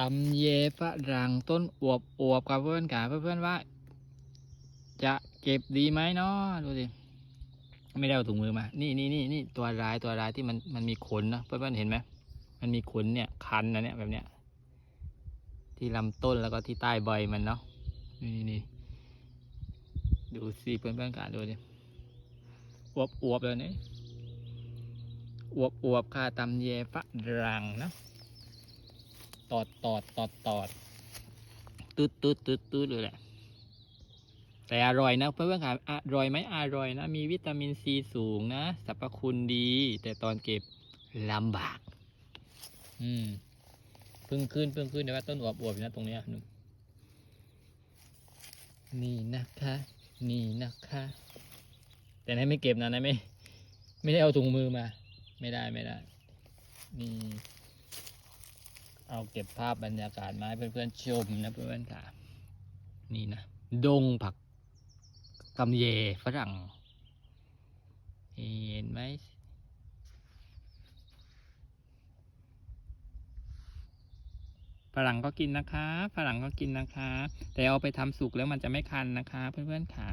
ตำเยฝรั่งต้นอวบอวบกับเพื่อนกาเพื่อนๆว่า จะเก็บดีไหมเนาะดูสิไม่ได้เอาถุงมือมา นี่นี่นี่นี่ตัวร้ายตัวร้ายที่มันมันมีขนนะเพื่อนๆเห็นไหมมันมีขนเนี่ยคันนะเนี่ยแบบเนี้ย ที่ลำต้นแล้วก็ที่ใต้ใบมันเนาะนี่นี่ดูสิเพื่อนๆกาดูดิอวบอวบเลยเนี่ยอวบอวบค่ะตำเยฝรั่งนะ ตอดตอดตอดตอดตืดตืดตืดตืดเลยแหละ แต่อร่อยนะเพื่อนๆค่ะอร่อยไหมอร่อยนะ มีวิตามินซีสูงนะสรรพคุณดี แต่ตอนเก็บลำบาก อืมเพึ่งขึ้นเพึ่งขึ้นเดี๋ยวว่าต้นอวบอวบอยู่นะตรงเนี้ยหนึ่งนี่นะคะ นี่นะคะ แต่นายไม่เก็บนะนายไม่ ไม่ได้เอาถุงมือมา ไม่ได้ไม่ได้ นี่ เอาเก็บภาพบรรยากาศมาให้เพื่อนๆชมนะเพื่อนๆค่ะ นี่นะ ดงผักกำเยฝรั่ง เห็นไหมฝรั่งก็กินนะคะฝรั่งก็กินนะคะ แต่เอาไปทำสุกแล้วมันจะไม่คันนะคะ เพื่อนๆค่ะ